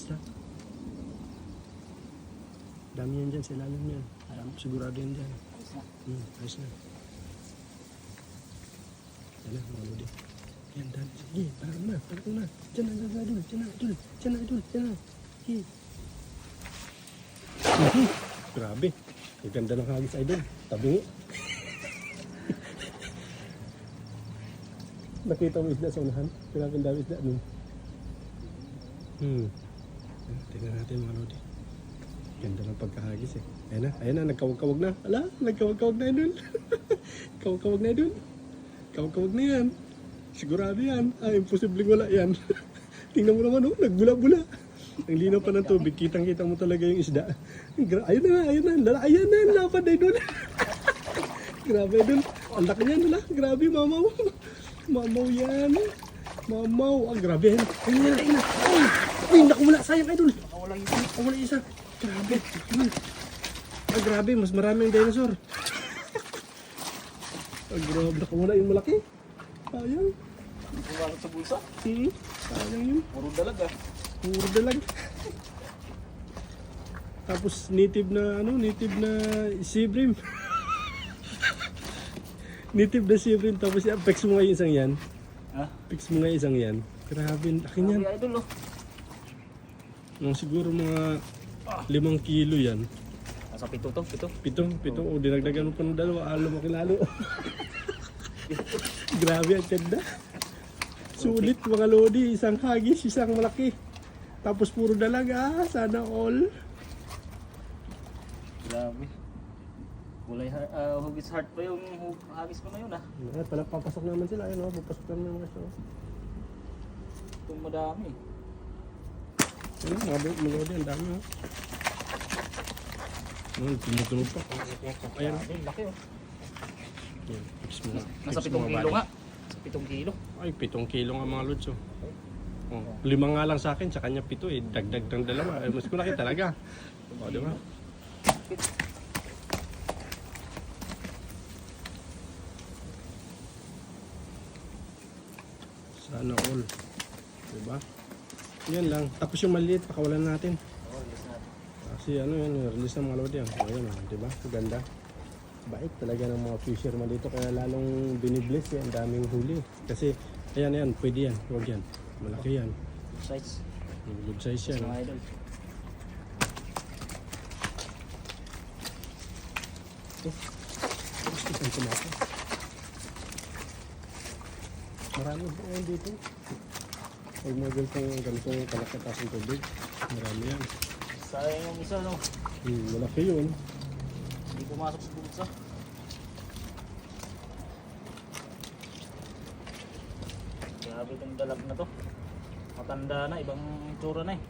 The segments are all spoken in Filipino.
isda. Dami yan dyan sa ilalim yan. Alam, sigurado yan dyan. Ayos na. Hmm, ayos na. Yan na, mga lodi. Yan, dami. Sige, parang na, parang na. Diyan na, diyan na, idol. Diyan na, idol. Diyan na. Diyan na. Sige. Grabe. Ang ganda ng hagis, idol. Tabingi. Nakita mo isda sa unahan? Grabe ang dami isda. Hmm. Tingnan natin mga lodi. Ganda ng pagkahagis eh. Ayan na, ayan na, nagkawag-kawag na. Ala, nagkawag-kawag na idol. Kawag-kawag na idol. Kawag-kawag na yan. Sigurado yan. Ah, imposibleng wala yan. Tingnan mo naman oh, nagbula-bula. Ang linaw pa ng tubig, kitang-kita mo talaga yung isda. Ayun na, ayun na, lala, ayun na, lapad na idol. Grabe idol. Ang laki niyan. Grabe, mamaw. Mamaw yan. Mamaw. Ah, grabe. Ayun na, ayun na. Ay, ay, naku, wala. Sayang idol. Nakawala yung isa. Oh, wala isa. Grabe. Ah, grabe. Mas maraming dinosaur. ah, grabe. Nakawala yung malaki. Sayang. Pumasok sa bulsa. Hmm. Sayang yun. Puro dalaga. Puro dalag. Tapos native na ano, native na sibrim. native na sibrim. Tapos yan, pex mo nga yung isang yan. Ha? Pex mo nga isang yan. Grabe, laki niyan. Grabe idol oh. Mga siguro mga limang kilo yan. Nasa pito to, pito. Pito, pito. O, dinagdagan mo pa ng dalawa. Ah, lumaki lalo. Grabe ang ganda. Sulit mga lodi. Isang hagis, isang malaki. Tapos puro dalaga. Sana all. Grabe. Kulay heart, uh, hugis heart pa yung hu- hagis ko na yun ah. Ay, pala papasok naman sila. Ayun, oh, papasok naman yung mga show. Itong madami. Ayun, mga bu- mga lodi. Ang dami. Oh. Ayun, tumutunog pa. Ayan. Grabe, laki oh. Ayan, fix mo nga. Nasa Fix pitong mo kilo bali. nga. Sa pitong kilo. Ay, pitong kilo nga mga lods. Oh. Oh, lima nga lang sa akin, sa kanya pito eh. Dagdag ng dalawa. Eh, mas malaki talaga. O, di ba? Sana all. Di ba? Yan lang. Tapos yung maliit, pakawalan natin. Kasi ano yan, release ng mga lodi yan. O yan, oh, di ba? Ganda. Bait talaga ng mga fisherman dito. Kaya lalong binibless yan. Ang daming huli. Kasi, ayan, ayan. Pwede yan. Huwag yan. Malaki yan. Size. Good size yan. Mga idol. Tapos isang tomato. Marami po ngayon dito. Pag mga ganitong, ganitong kalakatas ng tubig, marami yan. Sayang yung isa no. Hmm, malaki yun. Hindi pumasok sa bulsa. Grabe itong dalag na to. Matanda na, ibang tsura na eh.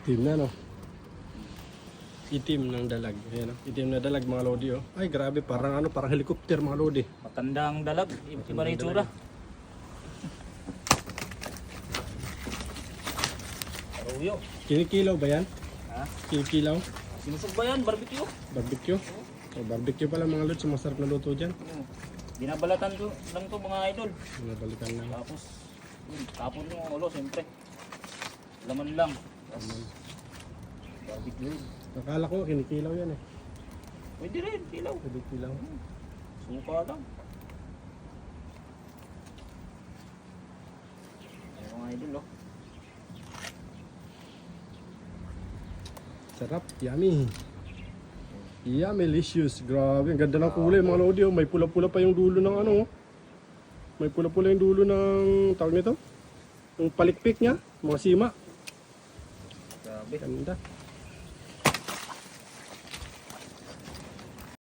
Itim na, no? Itim ng dalag. Ayan? Itim na dalag, mga lodi, oh. Ay, grabe. Parang ano, parang helicopter, mga lodi. Matanda ang dalag, iba na yung tsura. Aruyo. Kinikilaw ba yan? Ha? Kinikilaw? Sinusog ba yan? Barbecue? Barbecue? O, barbecue pala, mga lods. Masarap na luto dyan. Hmm. Binabalatan ko lang to mga idol. Nabalikan na. Tapos, yun, tapon yung ulo, siyempre. Laman lang. Tapos, barbecue. Akala ko, kinikilaw yan, eh. Pwede rin, pilaw. Kinikilaw. Suka lang. Ayun mga idol, oh. Sarap, yummy. Yummy-licious. Grabe, ang ganda ng kulay mga lodi. oh. May pula-pula pa yung dulo ng ano. oh. May pula-pula yung dulo ng, tawag nito? Yung palikpik niya, mga sima. Grabe. Ganda.